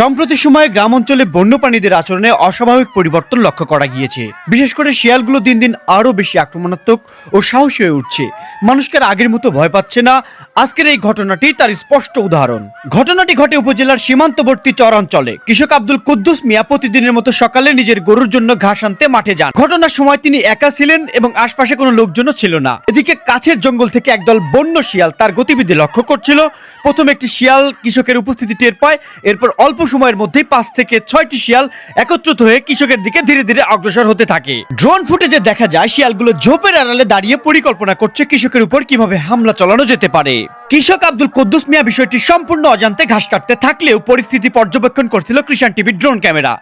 সম্প্রতি সময়ে গ্রাম অঞ্চলে বন্যপ্রাণীদের আচরণে অস্বাভাবিক পরিবর্তন লক্ষ্য করা গিয়েছে। বিশেষ করে শিয়ালগুলো দিন দিন আরও বেশি আক্রমণাত্মক ও সাহসী হয়ে উঠছে। মানুষকে আগের মতো ভয় পাচ্ছে না। আজকের এই ঘটনাটি তার স্পষ্ট উদাহরণ। ঘটনাটি ঘটে উপজেলার সীমান্তবর্তী চরাঞ্চলে। কৃষক আব্দুল কুদ্দুস মিয়া প্রতিদিনের মতো সকালে নিজের গরুর জন্য ঘাস আনতে মাঠে যান। ঘটনার সময় তিনি একা ছিলেন এবং আশপাশে কোনো লোকজনও ছিল না। এদিকে কাছের জঙ্গল থেকে একদল বন্য শিয়াল তার গতিবিধি লক্ষ্য করছিল। প্রথম একটি শিয়াল কৃষকের উপস্থিতি টের পায়, এরপর অল্প সময়ের মধ্যেই পাঁচ থেকে ছয়টি শিয়াল একত্রিত হয়ে কৃষকের দিকে ধীরে ধীরে অগ্রসর হতে থাকে। ড্রোন ফুটেজে দেখা যায় শিয়ালগুলো ঝোপের আড়ালে দাঁড়িয়ে পরিকল্পনা করছে কৃষকের উপর কীভাবে হামলা চালানো যেতে পারে। কৃষক আব্দুল কুদ্দুস মিয়া বিষয়টি সম্পূর্ণ অজান্তে ঘাস কাটতে থাকলেও পরিস্থিতি পর্যবেক্ষণ করছিল কৃষাণ টিভির ড্রোন ক্যামেরা।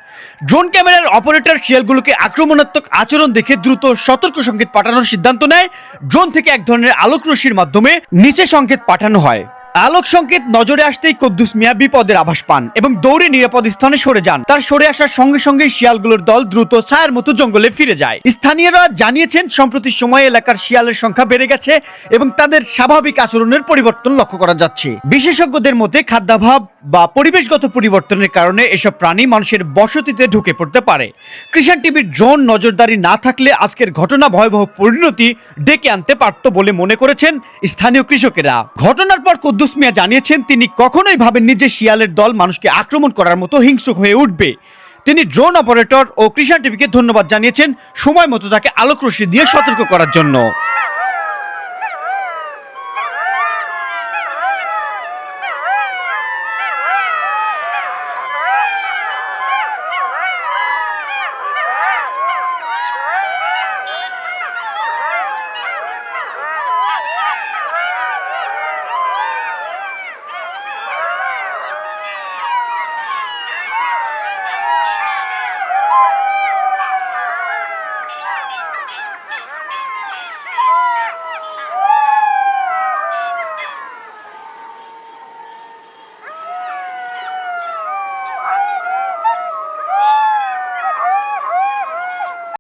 ড্রোন ক্যামেরার অপারেটর শিয়ালগুলোকে আক্রমণাত্মক আচরণ দেখে দ্রুত সতর্ক সংকেত পাঠানোর সিদ্ধান্ত নেয়। ড্রোন থেকে এক ধরনের আলোক রশ্মির মাধ্যমে নিচে সংকেত পাঠানো হয়। আলোক সংকেত নজরে আসতেই কদ্দুস মিয়া বিপদের আভাস পান এবং দৌড়ে নিরাপদ স্থানে সরে যান। তার সরে আসার সঙ্গে সঙ্গে শিয়ালগুলোর দল দ্রুত ছায়ার মতো জঙ্গলে ফিরে যায়। স্থানীয়রা জানিয়েছেন, সম্প্রতি সময়ে এলাকার শিয়ালের সংখ্যা বেড়ে গেছে এবং তাদের স্বাভাবিক আচরণের পরিবর্তন লক্ষ্য করা যাচ্ছে। বিশেষজ্ঞদের মতে, খাদ্যাভাব বা পরিবেশগত পরিবর্তনের কারণে এসব প্রাণী মানুষের বসতিতে ঢুকে পড়তে পারে। কৃষাণ টিভির ড্রোন নজরদারি না থাকলে আজকের ঘটনা ভয়াবহ পরিণতি ডেকে আনতে পারত বলে মনে করেছেন স্থানীয় কৃষকেরা। ঘটনার পর কুদ্দুস মিয়া জানিয়েছেন, তিনি কখনোই ভাবেননি যে শিয়ালের দল মানুষকে আক্রমণ করার মতো হিংসুক হয়ে উঠবে। তিনি ড্রোন অপারেটর ও কৃষাণ টিভিকে ধন্যবাদ জানিয়েছেন, সময় মতো তাকে আলোক দিয়ে সতর্ক করার জন্য।